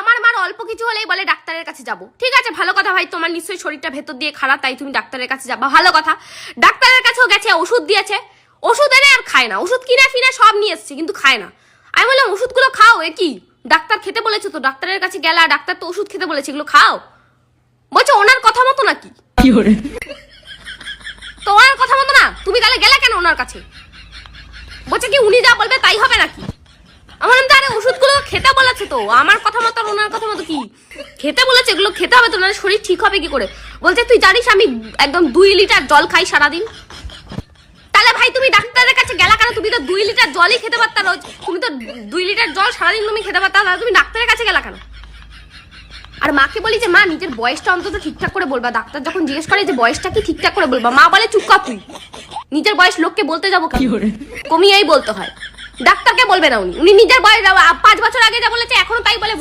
আমার মার অল্প কিছু হলেই বলে ডাক্তারের কাছে যাব। ঠিক আছে ভালো কথা ভাই তোমার নিশ্চয়ই শরীরটা ভেতর দিয়ে খারাপ তাই তুমি ডাক্তারের কাছে যাবা। ভালো কথা। ডাক্তারের কাছেও গেছে ওষুধ দিয়েছে। ওষুধ এনে আর খায় না। ওষুধ কিনে ফিনে সব নিয়ে এসছে কিন্তু খায় না। আমি বললাম ওষুধগুলো খাও এ কি? ডাক্তার খেতে বলেছে তো ডাক্তারের কাছে গেলা ডাক্তার তো ওষুধ খেতে বলেছে এগুলো খাও। বলছে ওনার কথা মতো নাকি? তো ওনার কথা মতো না তুমি তাহলে গেলে কেন ওনার কাছে? বলছে কি উনি যা বলবে তাই হবে নাকি আমার বললাম, আরে ওষুধগুলো খেতে বলেছে তো আমার কথা মতো ওনার কথা মতো কি? খেতে বলেছে এগুলো খেতে হবে তো ওনার শরীর ঠিক হবে কি করে? বলছে তুই জানিস আমি একদম দুই লিটার জল খাই সারাদিন? তাহলে ভাই তুমি ডাক্তারের কাছে গেলা কেন? তুমি তো দুই লিটার জলই খেতে পারতা রোজ। তুমি তো দুই লিটার জল সারাদিন তুমি খেতে পারতা তাহলে তুমি ডাক্তারের কাছে গেলা কেন? আর মাকে বলি যে মা নিজের বয়সটা অন্তত ঠিকঠাক করে বলবা। ডাক্তার যখন জিজ্ঞেস করে যে বয়সটা কি ঠিকঠাক করে বলবা? মা বলে চুপ কর তুই। নিজের বয়স লোককে বলতে যাব কি কমিয়েই বলতে হয়। ডাক্তারকে বলবে না উনি। উনি নিজের বয়স, পাঁচ বছর আগে যা বলেছে, এখনও তাই বলে